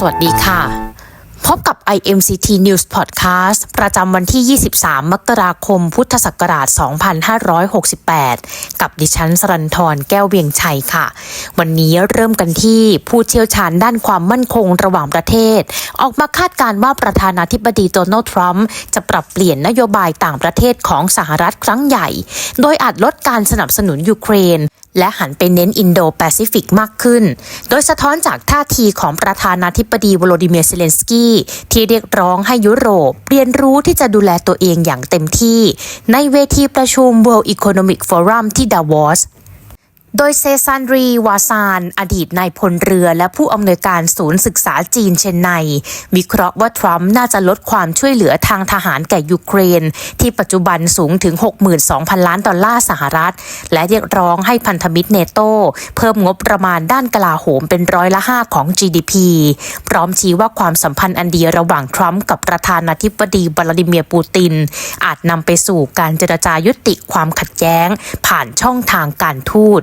สวัสดีค่ะ พบกับ IMCT News Podcast ประจำวันที่ 23 มกราคม พุทธศักราช 2568 กับดิฉันสรันทรแก้วเวียงชัยค่ะ วันนี้เริ่มกันที่ผู้เชี่ยวชาญด้านความมั่นคงระหว่างประเทศ ออกมาคาดการณ์ว่าประธานาธิบดีโดนัลด์ทรัมป์จะปรับเปลี่ยนนโยบายต่างประเทศของสหรัฐครั้งใหญ่ โดยอาจลดการสนับสนุนยูเครน และหันไปเน้นอินโดแปซิฟิกมากขึ้น โดยสะท้อนจากท่าทีของประธานาธิบดีวโลดิเมียร์เซเลนสกี้ ที่เรียกร้องให้ยุโรป เรียนรู้ที่จะดูแลตัวเองอย่างเต็มที่ ในเวทีประชุม World Economic Forum ที่ดาวอส โดยเซซันรีวาซาน อดีตนายพลเรือและผู้อำนวยการศูนย์ศึกษาจีนเชนไนวิเคราะห์ว่าทรัมป์น่าจะลดความช่วยเหลือทางทหารแก่ยูเครน ที่ปัจจุบันสูงถึง 62,000 ล้านดอลลาร์สหรัฐ และเรียกร้องให้พันธมิตรเนโตเพิ่มงบประมาณด้านกลาโหมเป็นร้อยละ 5 ของ GDP พร้อมชี้ว่าความสัมพันธ์อันดีระหว่างทรัมป์กับประธานาธิบดีวลาดิเมียร์ปูติน อาจนำไปสู่การเจรจายุติความขัดแย้ง ผ่านช่องทางการทูต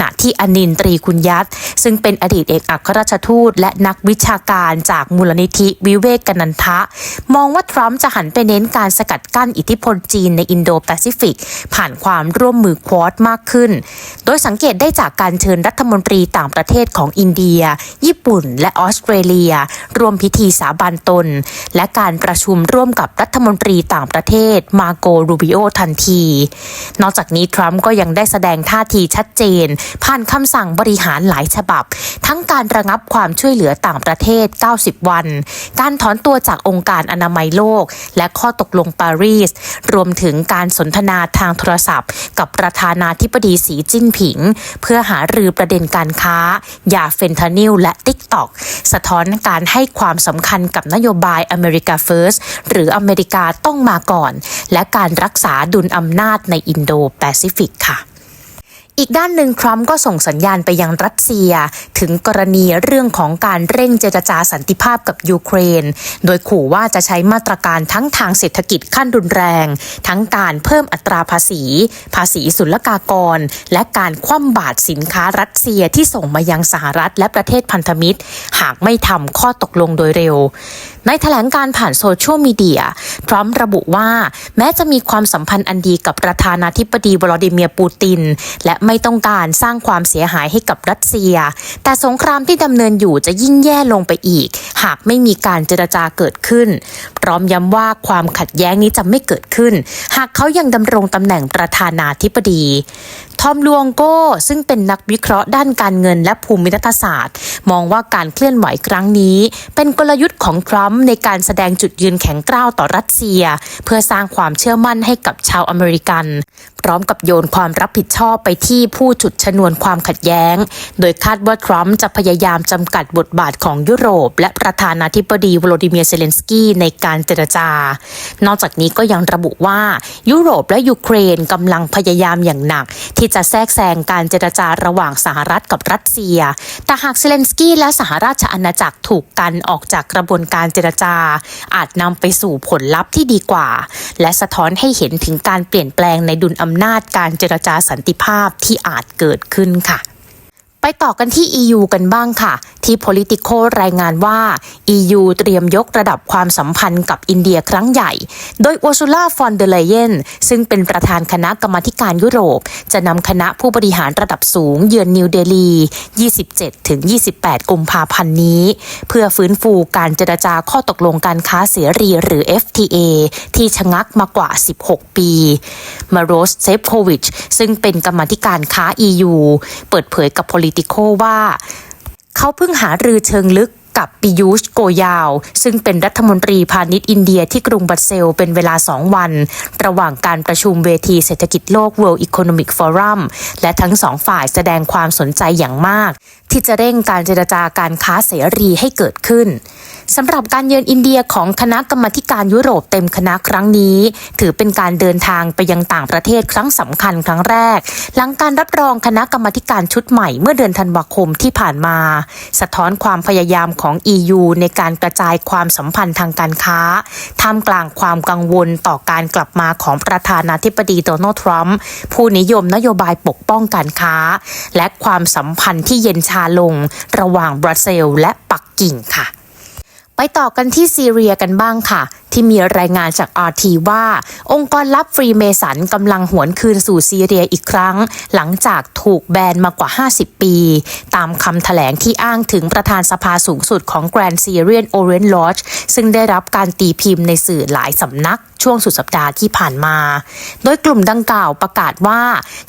ณะที่อนินตรีคุณยัตซึ่งเป็นอดีตเอกอัครราชทูต และนักวิชาการจากมูลนิธิวิเวกกนันทะ มองว่าทรัมป์จะหันไปเน้นการสกัดกั้นอิทธิพลจีนในอินโดแปซิฟิก ผ่านความร่วมมือควอดมากขึ้น โดยสังเกตได้จากการเชิญรัฐมนตรีต่างประเทศของอินเดีย ญี่ปุ่น และออสเตรเลีย รวมพิธีสาบานตน และการประชุมร่วมกับรัฐมนตรีต่างประเทศ มาโกรูบิโอทันที นอกจากนี้ทรัมป์ก็ยังได้แสดงท่าทีชัดเจนผ่านคำสั่งบริหารหลายฉบับ ทั้งการระงับความช่วยเหลือต่างประเทศ 90 วัน การถอนตัวจากองค์การอนามัยโลก และข้อตกลงปารีส รวมถึงการสนทนาทางโทรศัพท์ กับประธานาธิบดีสีจิ้นผิง เพื่อหารือประเด็นการค้ายาเฟนทานิลและติ๊กตอกสะท้อนการให้ความสำคัญกับนโยบายอเมริกาเฟิร์สหรืออเมริกาต้องมาก่อน และการรักษาดุลอำนาจในอินโดแปซิฟิกค่ะ อีกด้านหนึ่งทรัมป์ก็ส่งสัญญาณไปยังรัสเซีย ถึงกรณีเรื่องของการเร่งเจรจาสันติภาพกับยูเครน โดยขู่ว่าจะใช้มาตรการทั้งทางเศรษฐกิจขั้นรุนแรง ทั้งการเพิ่มอัตราภาษี ภาษีศุลกากร และการคว่ำบาตรสินค้ารัสเซียที่ส่งมายังสหรัฐและประเทศพันธมิตร หากไม่ทำข้อตกลงโดยเร็ว ในแถลงการผ่านโซเชียลมีเดียทรัมป์ระบุว่า แม้จะมีความสัมพันธ์อันดีกับประธานาธิบดีวลาดิเมียร์ปูติน และไม่ต้องการสร้างความเสียหายให้กับรัสเซีย แต่สงครามที่ดำเนินอยู่จะยิ่งแย่ลงไปอีก หากไม่มีการเจรจาเกิดขึ้น พร้อมย้ำว่าความขัดแย้งนี้จะไม่เกิดขึ้น หากเขายังดำรงตำแหน่งประธานาธิบดีทอมลวงโก้ซึ่งเป็นนักวิเคราะห์ด้านการเงินและภูมิรัฐศาสตร์ มองว่าการเคลื่อนไหวครั้งนี้ เป็นกลยุทธ์ของทรัมป์ในการแสดงจุดยืนแข็งกร้าวต่อรัสเซีย เพื่อสร้างความเชื่อมั่นให้กับชาวอเมริกัน พร้อมกับโยนความรับผิดชอบไปที่ผู้จุดชนวนความขัดแย้ง โดยคาดว่าทรัมป์จะพยายามจำกัดบทบาทของยุโรป และประธานาธิบดีวโลดิเมียเซเลนสกี้ในการเจรจา นอกจากนี้ก็ยังระบุว่ายุโรปและยูเครนกำลังพยายามอย่างหนักที่จะแทรกแซงการเจรจาระหว่างสหรัฐกับรัสเซีย แต่หากเซเลนสกี้และสหราชอาณาจักรถูกกันออกจากกระบวนการเจรจา อาจนำไปสู่ผลลัพธ์ที่ดีกว่า และสะท้อนให้เห็นถึงการเปลี่ยนแปลงในดุลอำนาจการเจรจาสันติภาพที่อาจเกิดขึ้นค่ะ ไปต่อกันที่ EU กันบ้างค่ะ ที่ Politico รายงานว่า EU เตรียมยกระดับความสัมพันธ์กับอินเดียครั้งใหญ่ โดย Ursula von der Leyen ซึ่งเป็นประธานคณะกรรมาการยุโรป จะนำคณะผู้บริหารระดับสูงเยือนนิวเดลี 27-28 กุมภาพันธ์นี้ เพื่อฟื้นฟูการเจรจาข้อตกลงการค้าเสรีหรือ FTA ที่ชะงักมากว่า 16 ปี มาโรสเซฟโควิชซึ่งเป็นกรรมาธิการค้า EU เปิดเผยกับ p o l i ติโคว่า เขาเพิ่งหารือเชิงลึกกับปิยูชโกยาว ซึ่งเป็นรัฐมนตรีพาณิชย์อินเดียที่กรุงบัตเซลเป็นเวลา 2 วัน ระหว่างการประชุมเวทีเศรษฐกิจโลก World Economic Forum และทั้งสองฝ่ายแสดงความสนใจอย่างมาก ที่จะเร่งการเจรจาการค้าเสรีให้เกิดขึ้นสำหรับการเยือนอินเดียของคณะกรรมการยุโรปเต็มคณะครั้งนี้ ถือเป็นการเดินทางไปยังต่างประเทศครั้งสำคัญครั้งแรก หลังการรับรองคณะกรรมการชุดใหม่เมื่อเดือนธันวาคมที่ผ่านมา สะท้อนความพยายามของ EU ในการกระจายความสัมพันธ์ทางการค้าท่ามกลางความกังวลต่อการกลับมาของประธานาธิบดีโดนัลด์ทรัมป์ผู้นิยมนโยบายปกป้องการค้า และความสัมพันธ์ที่เย็นชาลง ระหว่างบราซิลและปักกิ่งค่ะ ไปต่อกันที่ซีเรียกันบ้างค่ะ ที่มีรายงานจาก RT ว่า องค์กรลับฟรีเมสันกำลังหวนคืนสู่ซีเรียอีกครั้ง หลังจากถูกแบนมากว่า 50 ปี ตามคำถแถลงที่อ้างถึงประธานสภาสูงสุดของ Grand Syrian Orange Lodge ซึ่งได้รับการตีพิมพ์ในสื่อหลายสำนักช่วงสุดสัปดาห์ที่ผ่านมา โดยกลุ่มดังกล่าวประกาศว่า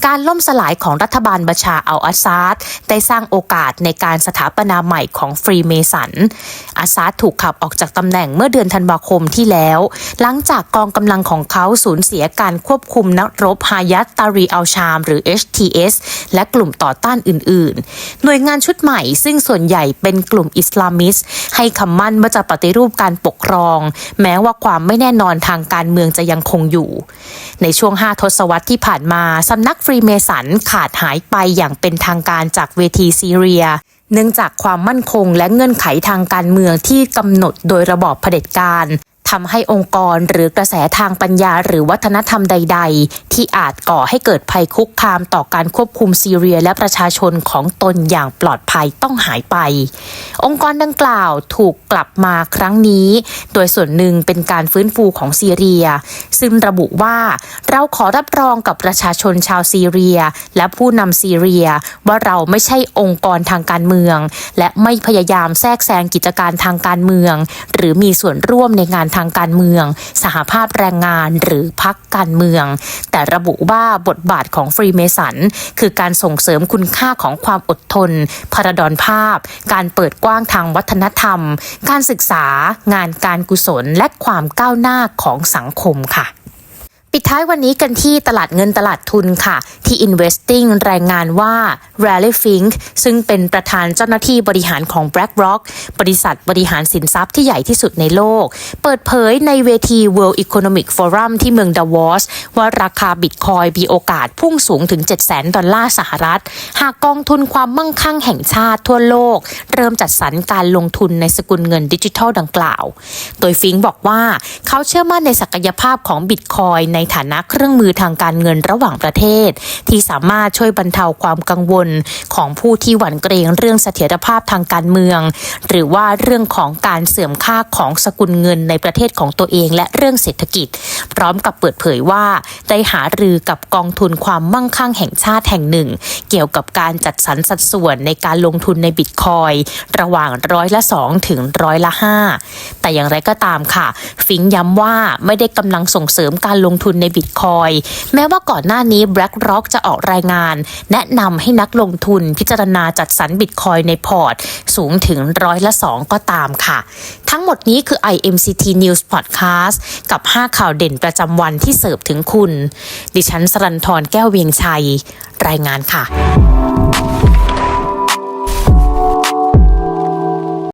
การล่มสลายของรัฐบาลบาชาอัลอาซาดได้สร้างโอกาสในการสถาปนาใหม่ของฟรีเมสันอาซาดถูกขับออกจากตำแหน่งเมื่อเดือนธันวาคมที่แล้วหลังจากกองกำลังของเขาสูญเสียการควบคุมนักรบฮายัตตารีอัลชาม หรือ HTS และกลุ่มต่อต้านอื่น ๆ หน่วยงานชุดใหม่ซึ่งส่วนใหญ่เป็นกลุ่มอิสลามิสต์ให้คำมั่นว่าจะปฏิรูปการปกครอง แม้ว่าความไม่แน่นอนทางการเมืองจะยังคงอยู่ ในช่วง 5 ทศวรรษที่ผ่านมาสำนักฟรีเมสันขาดหายไปอย่างเป็นทางการจากเวทีซีเรียเนื่องจากความมั่นคงและเงื่อนไขทางการเมืองที่กำหนดโดยระบอบเผด็จการ ทำให้องค์กรหรือกระแสทางปัญญาหรือวัฒนธรรมใด ๆ ที่อาจก่อให้เกิดภัยคุกคามต่อการควบคุมซีเรียและประชาชนของตนอย่างปลอดภัยต้องหายไป องค์กรดังกล่าวถูกกลับมาครั้งนี้ โดยส่วนหนึ่งเป็นการฟื้นฟูของซีเรีย ซึ่งระบุว่าเราขอรับรองกับประชาชนชาวซีเรีย และผู้นำซีเรีย ว่าเราไม่ใช่องค์กรทางการเมือง และไม่พยายามแทรกแซงกิจการทางการเมือง หรือมีส่วนร่วมในงานทางการเมือง สหภาพแรงงานหรือพักการเมือง แต่ระบุว่าบทบาทของฟรีเมสันคือการส่งเสริมคุณค่าของความอดทนพรดอนภาพ การเปิดกว้างทางวัฒนธรรม การศึกษางานการกุศลและความก้าวหน้าของสังคมค่ะ ปิดท้ายวันนี้กันที่ตลาดเงินตลาดทุนค่ะ ที่ Investing รายงานว่า Raleigh Fink ซึ่งเป็นประธานเจ้าหน้าที่บริหารของ BlackRock บริษัทบริหารสินทรัพย์ที่ใหญ่ที่สุดในโลก เปิดเผยในเวที World Economic Forum ที่เมืองดาวอสว่าราคาบิตคอยมีโอกาสพุ่งสูงถึง 7 0 0 0 0 ดอลลาร์สหรัฐ หากกองทุนความมั่งคั่งแห่งชาติทั่วโลก เริ่มจัดสรรการลงทุนในสกุลเงินดิจิทัลดังกล่าว โดยฟิงค์บอกว่าเขาเชื่อมั่นในศักยภาพของบิตคอยในฐานะเครื่องมือทางการเงินระหว่างประเทศ ที่สามารถช่วยบรรเทาความกังวลของผู้ที่หวั่นเกรงเรื่องเสถียรภาพทางการเมือง หรือว่าเรื่องของการเสื่อมค่าของสกุลเงินในประเทศของตัวเอง และเรื่องเศรษฐกิจ พร้อมกับเปิดเผยว่าได้หารือกับกองทุนความมั่งคั่งแห่งชาติแห่งหนึ่ง เกี่ยวกับการจัดสรรสัดส่วนในการลงทุนในบิตคอยระหว่างร้อยละ2ถึงร้อยละ5แต่อย่างไรก็ตามค่ะ ฟิงย้ำว่าไม่ได้กำลังส่งเสริมการลงทุนในบิตคอยแม้ว่าก่อนหน้านี้ BlackRock จะออกรายงาน แนะนำให้นักลงทุนพิจารณาจัดสรรบิตคอยในพอร์ต สูงถึงร้อยละ2ก็ตามค่ะ ทั้งหมดนี้คือ IMCT News Podcast กับ 5 ข่าวเด่นประจำวันที่เสิร์ฟถึงคุณ ดิฉันสรันทรแก้วเวียงชัย รายงานค่ะ